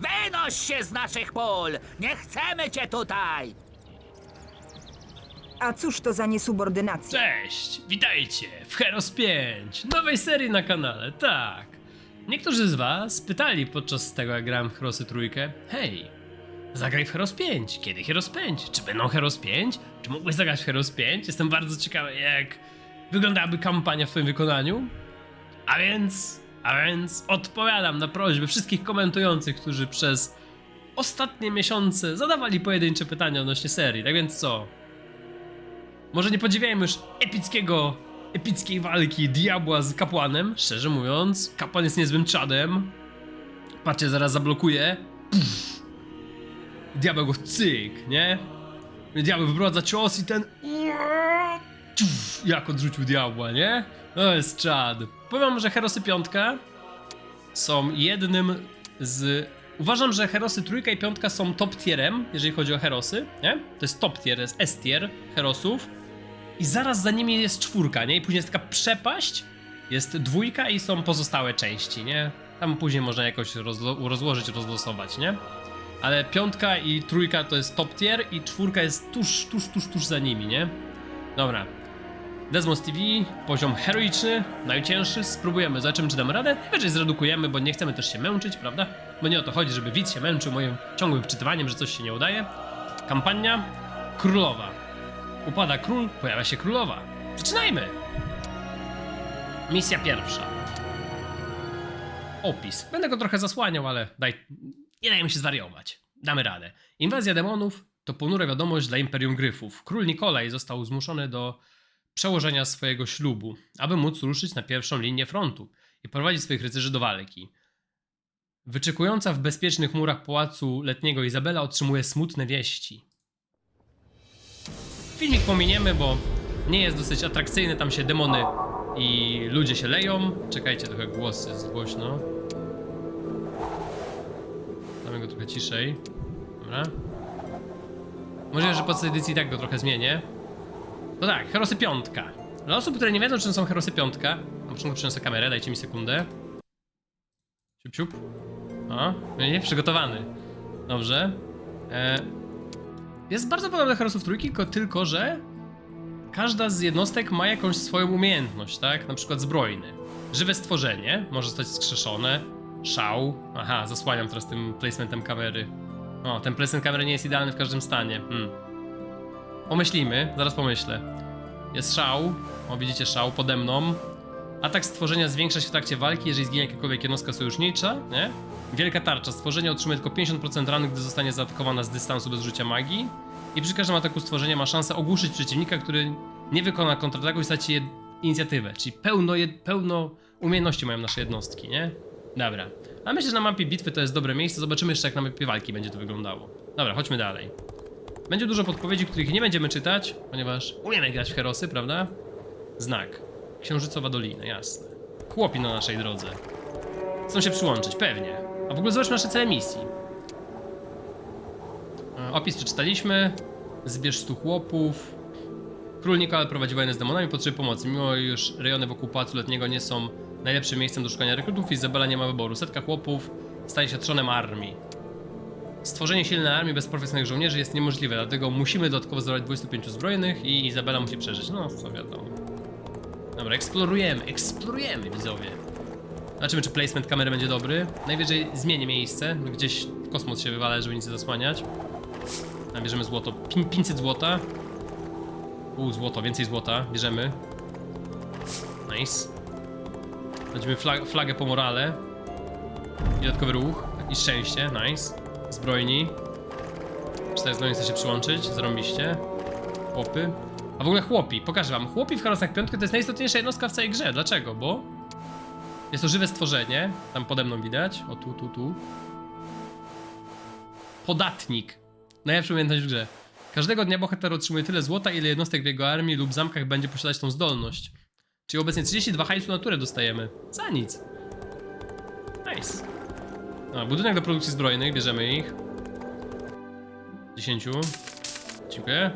Wynoś się z naszych pól! Nie chcemy cię tutaj! A cóż to za niesubordynacja? Cześć, witajcie w Heroes 5, nowej serii na kanale, tak. Niektórzy z was pytali podczas tego jak grałem w Heroesy trójkę, hej, zagraj w Heroes 5, kiedy Heroes 5? Czy będą Heroes 5? Czy mógłbyś zagrać w Heroes 5? Jestem bardzo ciekawy jak wyglądałaby kampania w twoim wykonaniu. A więc, a więc odpowiadam na prośby wszystkich komentujących, którzy przez ostatnie miesiące zadawali pojedyncze pytania odnośnie serii, tak więc co? Może nie podziwiajmy już epickiego, epickiej walki diabła z kapłanem. Szczerze mówiąc, kapłan jest niezłym czadem. Patrzcie, zaraz zablokuje. Pff. Diabeł go cyk, nie? Diabeł wyprowadza cios i ten... Jak odrzucił diabła, nie? To jest czad. Powiem że Herosy piątka są jednym z... Uważam, że Herosy trójka i piątka są top tierem, jeżeli chodzi o Herosy, nie? To jest top tier, to jest S tier Herosów. I zaraz za nimi jest czwórka, nie? I później jest taka przepaść, jest dwójka i są pozostałe części, nie? Tam później można jakoś rozlo- rozłożyć, rozlosować, nie? Ale piątka i trójka to jest top tier i czwórka jest tuż, tuż, tuż, tuż za nimi, nie? Dobra. Desmos TV, poziom heroiczny, najcięższy, spróbujemy, zobaczymy czy damy radę. Najwyżej zredukujemy, bo nie chcemy też się męczyć, prawda? Bo nie o to chodzi, żeby widz się męczył moim ciągłym wczytywaniem, że coś się nie udaje. Kampania królowa. Upada król, pojawia się królowa. Zaczynajmy! Misja pierwsza. Opis. Będę go trochę zasłaniał, ale daj... nie się zwariować. Damy radę. Inwazja demonów to ponura wiadomość dla Imperium Gryfów. Król Nikolaj został zmuszony do przełożenia swojego ślubu, aby móc ruszyć na pierwszą linię frontu i prowadzić swoich rycerzy do walki. Wyczekująca w bezpiecznych murach pałacu letniego Izabela otrzymuje smutne wieści. Filmik pominiemy, bo nie jest dosyć atrakcyjny, tam się demony i ludzie się leją. Czekajcie, trochę głos jest głośno. Damy go trochę ciszej. Dobra. Możliwe, że po tej edycji tak go trochę zmienię. No tak, Herosy Piątka. Dla osób, które nie wiedzą, czym są Herosy Piątka, na początku przyniosę kamerę, dajcie mi sekundę. Siup, siup. O, nie, przygotowany. Dobrze. E, jest bardzo podobny do Herosów Trójki, tylko, tylko że każda z jednostek ma jakąś swoją umiejętność, tak? Na przykład zbrojny. Żywe stworzenie może zostać skrzeszone. Szał. Aha, zasłaniam teraz tym placementem kamery. O, ten placement kamery nie jest idealny w każdym stanie. Hmm. Pomyślimy, zaraz pomyślę. Jest szał. O, widzicie szał pode mną. Atak stworzenia zwiększa się w trakcie walki, jeżeli zginie jakakolwiek jednostka sojusznicza, nie? Wielka tarcza. Stworzenie otrzymuje tylko 50% rany, gdy zostanie zaatakowana z dystansu bez użycia magii. I przy każdym ataku stworzenia ma szansę ogłuszyć przeciwnika, który nie wykona kontrataku i straci inicjatywę. Czyli pełno, pełno umiejętności mają nasze jednostki, nie? Dobra. A myślę, że na mapie bitwy to jest dobre miejsce. Zobaczymy jeszcze, jak na mapie walki będzie to wyglądało. Dobra, chodźmy dalej. Będzie dużo podpowiedzi, których nie będziemy czytać, ponieważ umiemy grać w herosy, prawda? Znak. Księżycowa Dolina, jasne. Chłopi na naszej drodze. Chcą się przyłączyć, pewnie. A w ogóle zobaczmy nasze cele misji. E, Opis przeczytaliśmy. Zbierz stu chłopów. Król Nikola prowadzi wojnę z demonami, potrzebuje pomocy. Mimo iż rejony wokół pałacu letniego nie są najlepszym miejscem do szukania rekrutów, Izabela nie ma wyboru. Setka chłopów staje się trzonem armii. Stworzenie silnej armii bez profesjonalnych żołnierzy jest niemożliwe, dlatego musimy dodatkowo zdobyć 25 zbrojnych i Izabela musi przeżyć. No, co wiadomo. Dobra, eksplorujemy, eksplorujemy, widzowie. Zobaczymy, czy placement kamery będzie dobry. Najwyżej zmienię miejsce, gdzieś w kosmos się wywalę, żeby nic nie zasłaniać. A bierzemy złoto, Pin- 500 złota. U, złoto, więcej złota, bierzemy. Nice. Będziemy flag flagę po morale. Dodatkowy ruch i szczęście, nice. Zbrojni. Cztery zbrojni chce się przyłączyć, zarąbiście. Chłopy. A w ogóle chłopi, pokażę wam. Chłopi w Herosach Piątkę to jest najistotniejsza jednostka w całej grze. Dlaczego? Bo jest to żywe stworzenie. Tam pode mną widać. O tu, tu, tu. Podatnik. Najlepsza umiejętność w grze. Każdego dnia bohater otrzymuje tyle złota, ile jednostek w jego armii lub zamkach będzie posiadać tą zdolność. Czyli obecnie 32 hajsu naturę dostajemy. Za nic. Nice. A, budynek do produkcji zbrojnych, bierzemy ich. 10. Dziękuję.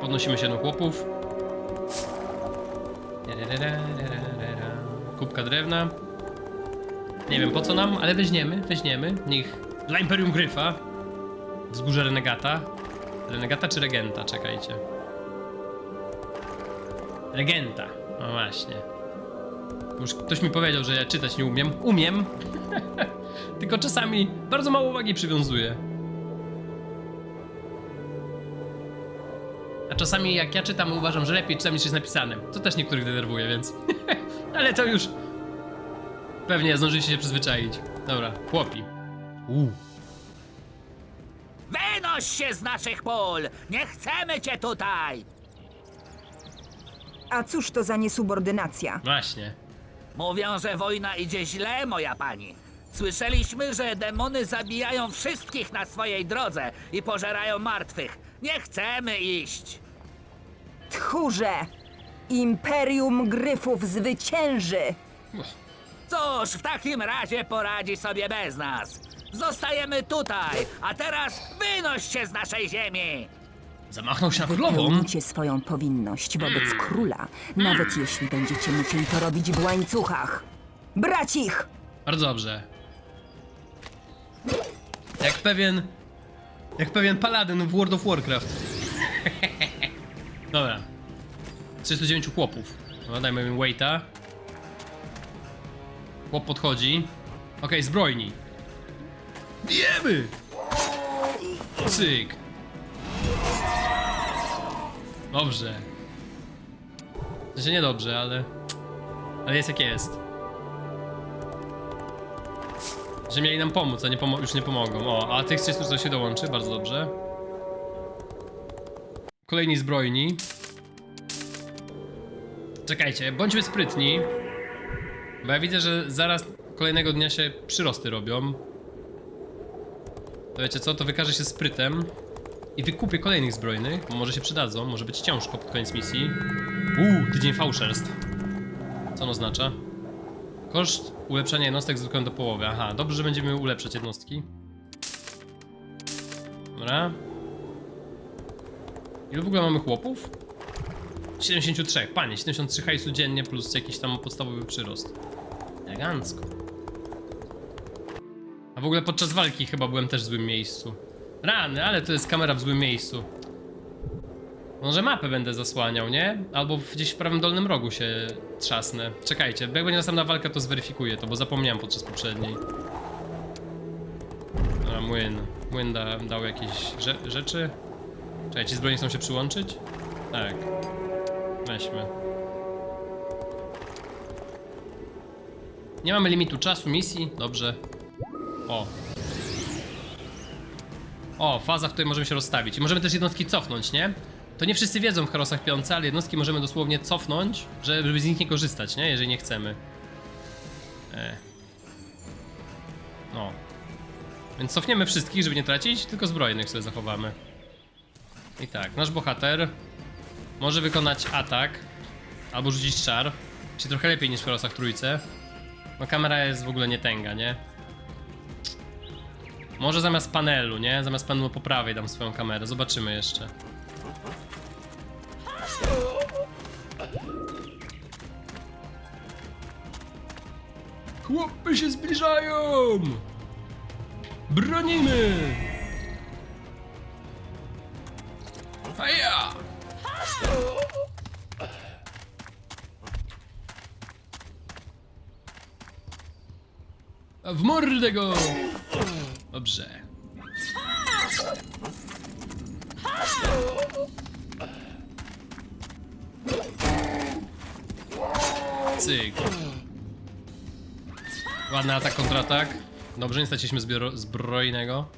Podnosimy się do chłopów. Kubka drewna. Nie wiem po co nam, ale weźmiemy, weźmiemy. Niech dla Imperium Gryfa. Wzgórze Renegata. Renegata czy Regenta? Czekajcie. Regenta. No właśnie. Już ktoś mi powiedział, że ja czytać nie umiem. Umiem. Tylko czasami bardzo mało uwagi przywiązuję. A czasami jak ja czytam, uważam, że lepiej czytam niż jest napisane. To też niektórych denerwuje, więc. Ale to już. Pewnie zdążyliście się przyzwyczaić. Dobra, chłopi. Uuu. Wynoś się z naszych pól! Nie chcemy cię tutaj! A cóż to za niesubordynacja? Właśnie. Mówią, że wojna idzie źle, moja pani. Słyszeliśmy, że demony zabijają wszystkich na swojej drodze i pożerają martwych. Nie chcemy iść! Tchórze! Imperium Gryfów zwycięży! Cóż, w takim razie poradzi sobie bez nas. Zostajemy tutaj, a teraz wynoś się z naszej ziemi! Zamachnął się na królową. Pełnicie swoją powinność wobec króla, nawet jeśli będziecie musieli to robić w łańcuchach. Brać ich! Bardzo dobrze. Jak pewien. Jak pewien paladyn w World of Warcraft. Dobra. 39 chłopów. No, dajmy im waita. Chłop podchodzi. Okej, zbrojni. Bijemy! Cyk. Dobrze. Znaczy niedobrze, ale... Ale jest jak jest. Że mieli nam pomóc, a nie pomo- już nie pomogą. O, a tych 300 co się dołączy, bardzo dobrze. Kolejni zbrojni. Czekajcie, bądźmy sprytni. Bo ja widzę, że zaraz kolejnego dnia się przyrosty robią. To wiecie co, to wykaże się sprytem. I wykupię kolejnych zbrojnych, bo może się przydadzą, może być ciężko pod koniec misji. Uuu, tydzień fałszerstw. Co on oznacza? Koszt ulepszenia jednostek zwykłem do połowy. Aha, dobrze, że będziemy ulepszać jednostki. Dobra. Ile w ogóle mamy chłopów? 73, panie, 73 hajsu dziennie plus jakiś tam podstawowy przyrost. Elegancko. A w ogóle podczas walki chyba byłem też w złym miejscu. Rany, ale to jest kamera w złym miejscu. Może mapę będę zasłaniał, nie? Albo gdzieś w prawym dolnym rogu się trzasnę. Czekajcie, jak będzie następna walka, to zweryfikuję to, bo zapomniałem podczas poprzedniej. A, młyn. Młyn da, dał jakieś rze rzeczy. Czekaj, ci zbrojni chcą się przyłączyć? Tak. Weźmy. Nie mamy limitu czasu misji, dobrze. O. O, faza, w której możemy się rozstawić. I możemy też jednostki cofnąć, nie? To nie wszyscy wiedzą w Herosach Piące, ale jednostki możemy dosłownie cofnąć, żeby z nich nie korzystać, nie? Jeżeli nie chcemy. E. No. Więc cofniemy wszystkich, żeby nie tracić, tylko zbrojnych sobie zachowamy. I tak, nasz bohater może wykonać atak albo rzucić czar, czyli trochę lepiej niż w Herosach Trójce. No kamera jest w ogóle nie tęga, nie? Może zamiast panelu, nie? Zamiast panelu po prawej dam swoją kamerę, zobaczymy jeszcze. Chłopy się zbliżają! Bronimy! A w mordę go! Dobrze. Cyk. Ładny atak, kontratak. Dobrze, nie straciliśmy zbrojnego.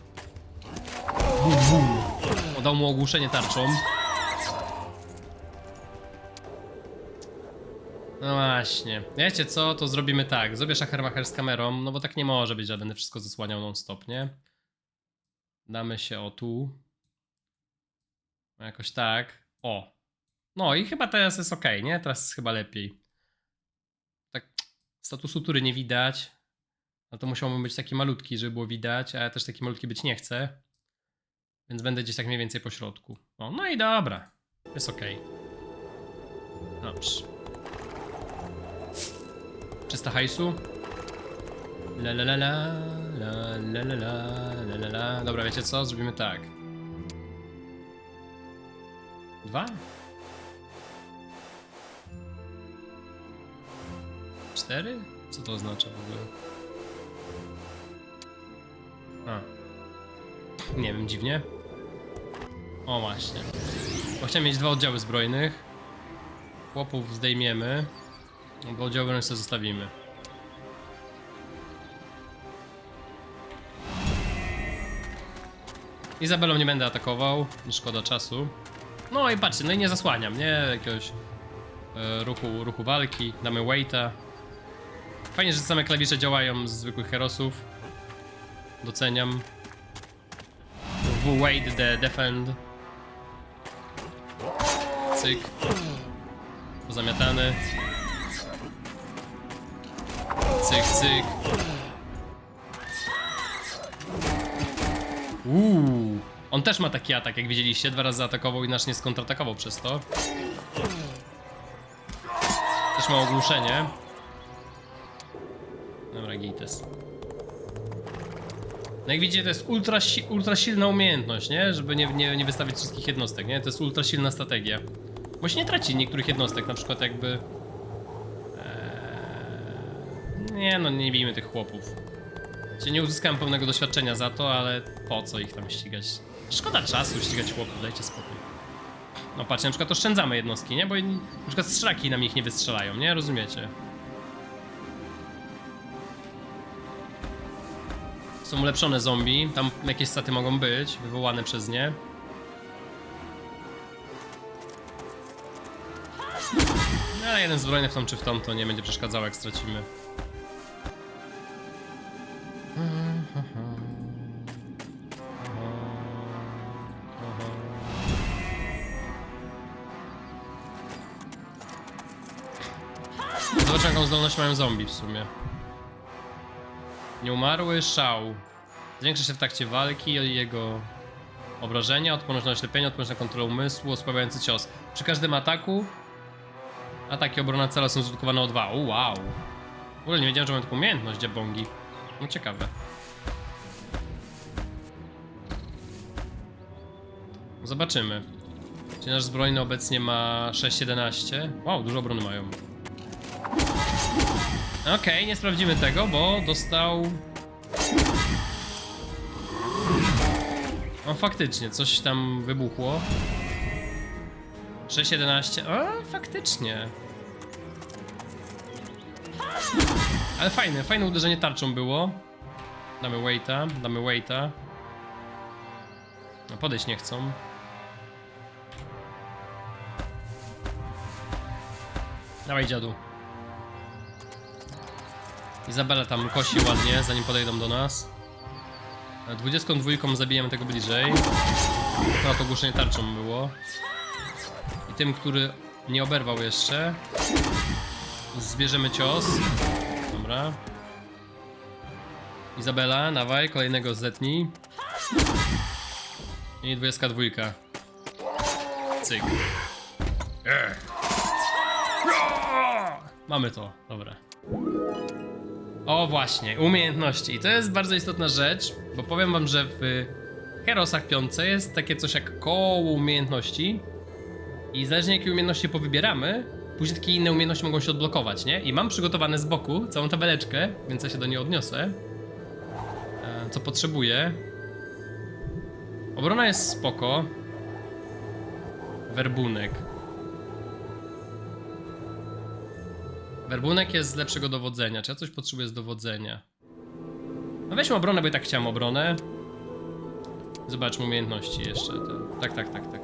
Bum. Dał mu ogłuszenie tarczą. No właśnie. Wiecie co? To zrobimy tak. Zrobię Schachermacher z kamerą, no bo tak nie może być, że będę wszystko zasłaniał non-stop, nie? Damy się o tu. Jakoś tak. O. No i chyba teraz jest ok, nie? Teraz jest chyba lepiej. Tak statusu tury nie widać. No to musiałbym być taki malutki, żeby było widać, a ja też taki malutki być nie chcę. Więc będę gdzieś tak mniej więcej po środku. O, no i dobra. Jest ok. Dobrze. 300 hajsu. La la la la, la la la la, la la. Dobra, wiecie co? Zrobimy tak. Dwa? Cztery? Co to oznacza w ogóle? A. Nie wiem, dziwnie. O właśnie. Bo chciałem mieć dwa oddziały zbrojnych. Chłopów zdejmiemy. Bo oddziały brojne sobie zostawimy. Izabelą nie będę atakował, szkoda czasu. No i patrzcie, no i nie zasłaniam, nie? Jakiegoś e, ruchu, ruchu walki, damy waita. Fajnie, że same klawisze działają z zwykłych herosów. Doceniam. W wait, the defend. Cyk. Pozamiatany. Cyk, cyk. Uuu. On też ma taki atak, jak widzieliście. Dwa razy zaatakował i nasz nie skontratakował przez to. Też ma ogłuszenie. Dobra, gites. No jak widzicie, to jest ultra, si ultra silna umiejętność, nie? Żeby nie, nie, nie wystawić wszystkich jednostek, nie? To jest ultra silna strategia. Bo się nie traci niektórych jednostek, na przykład jakby... Nie no, nie bijmy tych chłopów. Czyli nie uzyskałem pełnego doświadczenia za to, ale po co ich tam ścigać? Szkoda czasu ścigać chłopów, dajcie spokój. No patrzcie, na przykład oszczędzamy jednostki, nie? Bo na przykład strzaki nam ich nie wystrzelają, nie? Rozumiecie? Są ulepszone zombie, tam jakieś staty mogą być, wywołane przez nie. No, ale jeden zbrojny w tą czy w tą to nie będzie przeszkadzało jak stracimy. Zobacz jaką zdolność mają zombie w sumie. Nieumarły szał. Zwiększa się w trakcie walki jego obrażenia, odporność na oślepienie, odporność na kontrolę umysłu, osłabiający cios. Przy każdym ataku ataki obrona cela są zredukowane o 2. O, wow. W ogóle nie wiedziałem, że mam taką umiejętność diabongi. No ciekawe. Zobaczymy. Czy nasz zbrojny obecnie ma 6,11? Wow, dużo obrony mają. Okej, nie sprawdzimy tego, bo dostał... O, faktycznie, coś tam wybuchło. 6,11. O, faktycznie. Ale fajne, fajne uderzenie tarczą było. Damy waita, damy waita. No, podejść nie chcą. Dawaj dziadu. Izabela tam kosi ładnie, zanim podejdą do nas. 22 zabijamy tego bliżej. No to ogłuszenie tarczą było. I tym, który nie oberwał jeszcze, zbierzemy cios. Dobra. Izabela, dawaj, kolejnego zetnij. I 22. Cyk. Mamy to, dobra. O właśnie, umiejętności. I to jest bardzo istotna rzecz, bo powiem wam, że w Herosach 5 jest takie coś jak koło umiejętności. I zależnie jakie umiejętności powybieramy, później takie inne umiejętności mogą się odblokować, nie? I mam przygotowane z boku całą tabeleczkę, więc ja się do niej odniosę. E, Co potrzebuję. Obrona jest spoko. Werbunek. Werbunek jest z lepszego dowodzenia. Czy ja coś potrzebuję z dowodzenia? No weźmy obronę, bo i tak chciałem obronę. Zobaczmy umiejętności jeszcze. Tak, tak, tak, tak,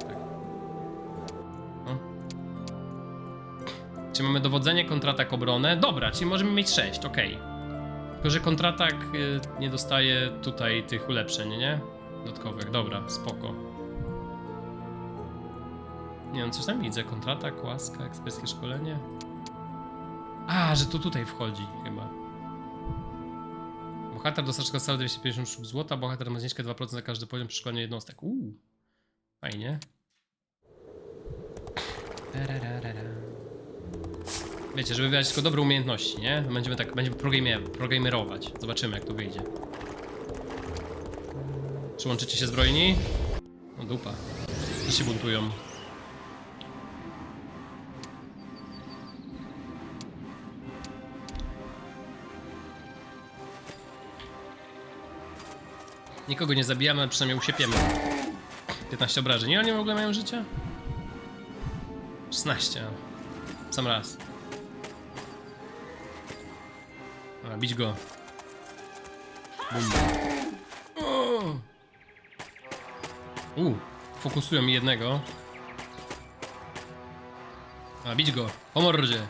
Mamy dowodzenie, kontratak, obronę? Dobra, czyli możemy mieć 6, ok. Tylko, że kontratak y, nie dostaje tutaj tych ulepszeń, nie? Dodatkowych. Dobra, spoko. Nie wiem, coś tam widzę. Kontratak, łaska, ekspreskie szkolenie. A, że to tutaj wchodzi chyba. Bohater dostarcza salę 250 sztuk złota, bohater ma zniżkę 2% za każdy poziom przy szkoleniu jednostek. Uuu, fajnie. Tararara. Wiecie, żeby wydać tylko dobre umiejętności, nie? Będziemy tak, będziemy progamer, progamerować. Zobaczymy jak to wyjdzie. Czy łączycie się zbrojni? No dupa. Wszyscy się buntują. Nikogo nie zabijamy, przynajmniej usiepiemy. 15 obrażeń. Ile oni w ogóle mają życia? 16. a. Sam raz. Bić go. Bum. U, fokusują mi jednego. A, bić go. Po mordzie.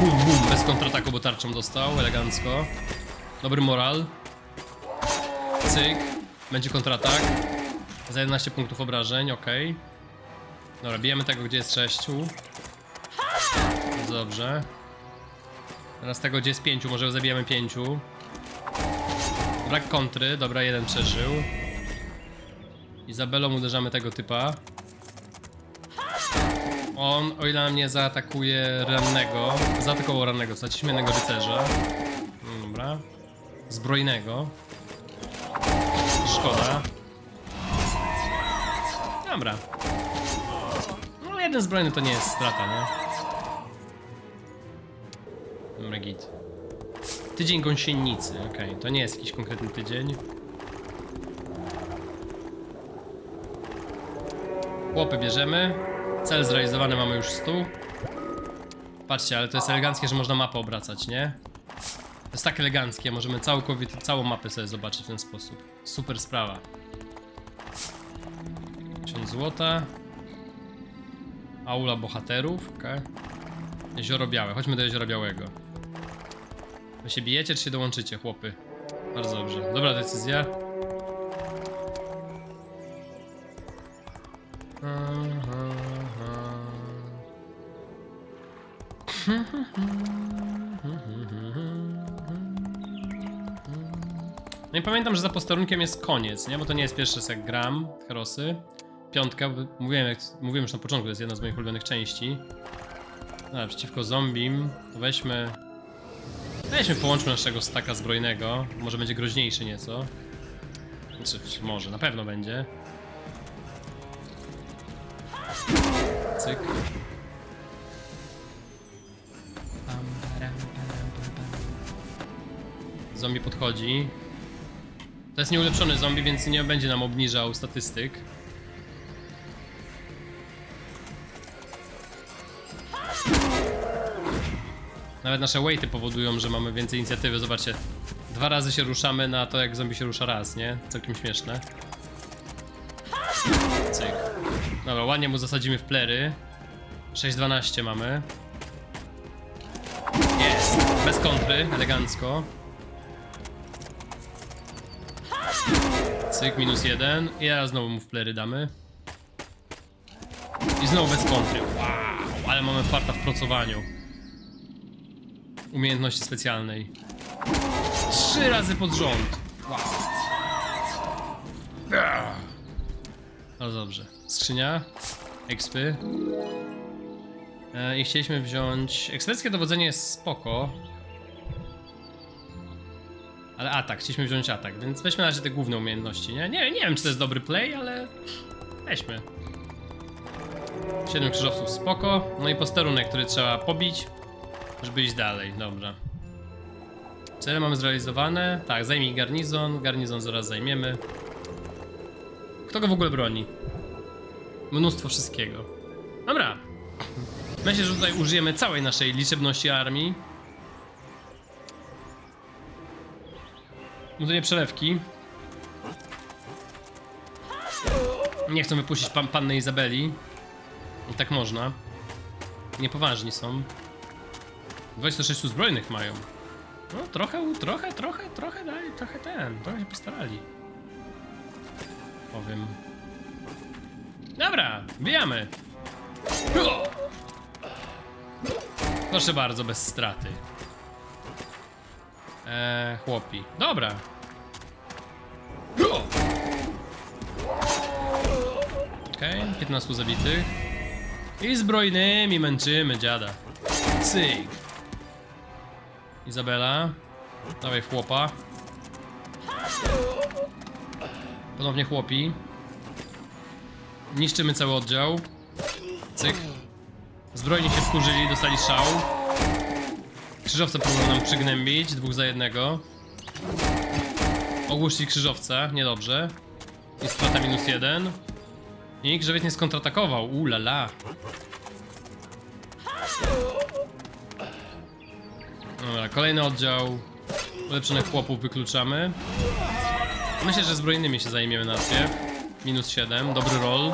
Bum, bum, bez kontrataku, bo tarczą dostał, elegancko. Dobry moral. Cyk. Będzie kontratak. Za 11 punktów obrażeń, ok. Dobra, bijemy tego, gdzie jest 6. Bardzo dobrze. Teraz tego, gdzie jest 5, może zabijemy 5. Brak kontry, dobra, jeden przeżył. Izabelą uderzamy tego typa. On, o ile nam nie zaatakuje rannego, zaatakował rannego, jednego rycerza. Mm, Dobra. Zbrojnego. Szkoda. Dobra. No jeden zbrojny to nie jest strata, nie? Dobra, git. Tydzień gąsienicy, okej, to nie jest jakiś konkretny tydzień. Chłopy bierzemy. Cel zrealizowany mamy już 100. Patrzcie, ale to jest eleganckie, że można mapę obracać, nie? To jest tak eleganckie, możemy całkowicie, całą mapę sobie zobaczyć w ten sposób. Super sprawa. 1000 złota. Aula bohaterów, okej. Jezioro Białe, chodźmy do Jeziora Białego. Wy się bijecie, czy się dołączycie, chłopy? Bardzo dobrze. Dobra decyzja. No i pamiętam, że za posterunkiem jest koniec, nie? Bo to nie jest pierwszy jak gram Herosy. Piątka, mówiłem, jak, mówiłem już na początku, to jest jedna z moich ulubionych części. No, przeciwko zombim, weźmy... Weźmy, połączmy naszego staka zbrojnego. Może będzie groźniejszy nieco. Znaczy, może, na pewno będzie. Cyk. Zombie podchodzi. To jest nieulepszony zombie, więc nie będzie nam obniżał statystyk. Nawet nasze weighty powodują, że mamy więcej inicjatywy. Zobaczcie, dwa razy się ruszamy na to, jak zombie się rusza raz, nie? Całkiem śmieszne. Cyk. Dobra, ładnie mu zasadzimy w plery. 6-12 mamy. Jest! Bez kontry, elegancko. Cyk, minus jeden. I teraz znowu mu w plery damy. I znowu bez kontry. Wow, ale mamy farta w procowaniu. Umiejętności specjalnej. Trzy razy pod rząd. Wow. Bardzo dobrze. Skrzynia. Expy. E, I chcieliśmy wziąć... Eksperckie dowodzenie jest spoko. Ale atak, chcieliśmy wziąć atak, więc weźmy na razie te główne umiejętności, nie? Nie, nie wiem, czy to jest dobry play, ale weźmy. Siedmiu krzyżowców spoko. No i posterunek, który trzeba pobić, żeby iść dalej. Dobra. Cele mamy zrealizowane. Tak, zajmij garnizon. Garnizon zaraz zajmiemy. Kto go w ogóle broni? Mnóstwo wszystkiego. Dobra. Myślę, że tutaj użyjemy całej naszej liczebności armii. Buduję przelewki. Nie chcą wypuścić pan, panny Izabeli. I tak można. Niepoważni są. 26 zbrojnych mają. No trochę, trochę, trochę, trochę dali, trochę ten, trochę się postarali. Powiem. Dobra, bijamy. Proszę bardzo, bez straty. Eee, chłopi. Dobra. Okej, 15 zabitych. I zbrojnymi męczymy dziada. Cyk. Izabela. Dawaj chłopa. Ponownie chłopi. Niszczymy cały oddział. Cyk. Zbrojni się wkurzyli, dostali szał. Krzyżowce próbują nam przygnębić, dwóch za jednego. Ogłuszili krzyżowca, niedobrze. I strata minus jeden. I grzebiec nie skontratakował, u la la. Dobra, kolejny oddział. Ulepszonych chłopów wykluczamy. Myślę, że zbrojnymi się zajmiemy najpierw. Minus 7, dobry roll.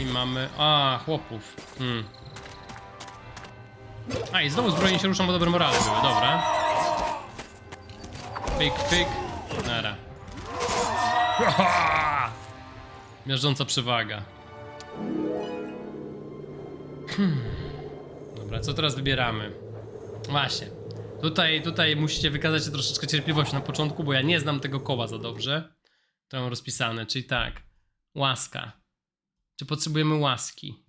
I mamy... A, chłopów. Hmm. A, i znowu zbrojni się ruszą, bo dobre morale były, dobra. Pyk, pyk. Nara. Miażdżąca przewaga. Hmm. Dobra, co teraz wybieramy? Właśnie. Tutaj, tutaj musicie wykazać się troszeczkę cierpliwości na początku, bo ja nie znam tego koła za dobrze. To mam rozpisane, czyli tak. Łaska. Czy potrzebujemy łaski?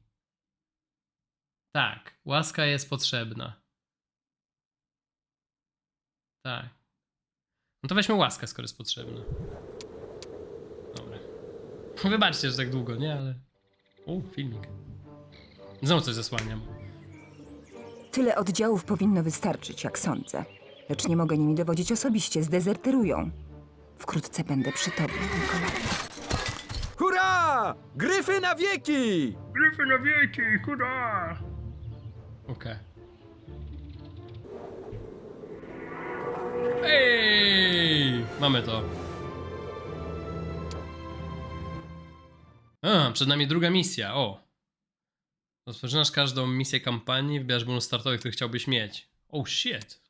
Tak, łaska jest potrzebna. Tak. No to weźmy łaskę, skoro jest potrzebna. Dobra. Wybaczcie, że tak długo, nie? Ale... O, filmik. Znowu coś zasłaniam. Tyle oddziałów powinno wystarczyć, jak sądzę. Lecz nie mogę nimi dowodzić osobiście, zdezerterują. Wkrótce będę przy tobie, Nikolaj. Hurra! Gryfy na wieki! Gryfy na wieki, hurra! Okej. Ej! Mamy to. A, przed nami druga misja, o. Rozpoczynasz każdą misję kampanii, wybierasz bonus startowy, który chciałbyś mieć. Oh shit.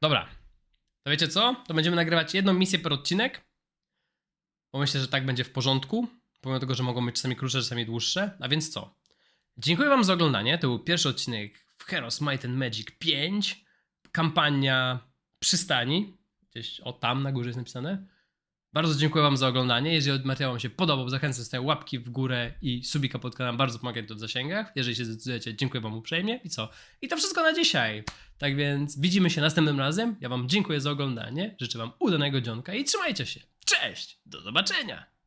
Dobra. To wiecie co? To będziemy nagrywać jedną misję per odcinek. Bo myślę, że tak będzie w porządku. Pomimo tego, że mogą być czasami krótsze, czasami dłuższe. A więc co? Dziękuję Wam za oglądanie. To był pierwszy odcinek w Heroes Might and Magic 5. Kampania przystani. Gdzieś o tam na górze jest napisane. Bardzo dziękuję Wam za oglądanie. Jeżeli materiał Wam się podobał, zachęcam do łapki w górę i subika pod kanałem. Bardzo pomaga to w zasięgach. Jeżeli się zdecydujecie, dziękuję Wam uprzejmie. I co? I to wszystko na dzisiaj. Tak więc widzimy się następnym razem. Ja Wam dziękuję za oglądanie. Życzę Wam udanego dzionka i trzymajcie się. Cześć! Do zobaczenia!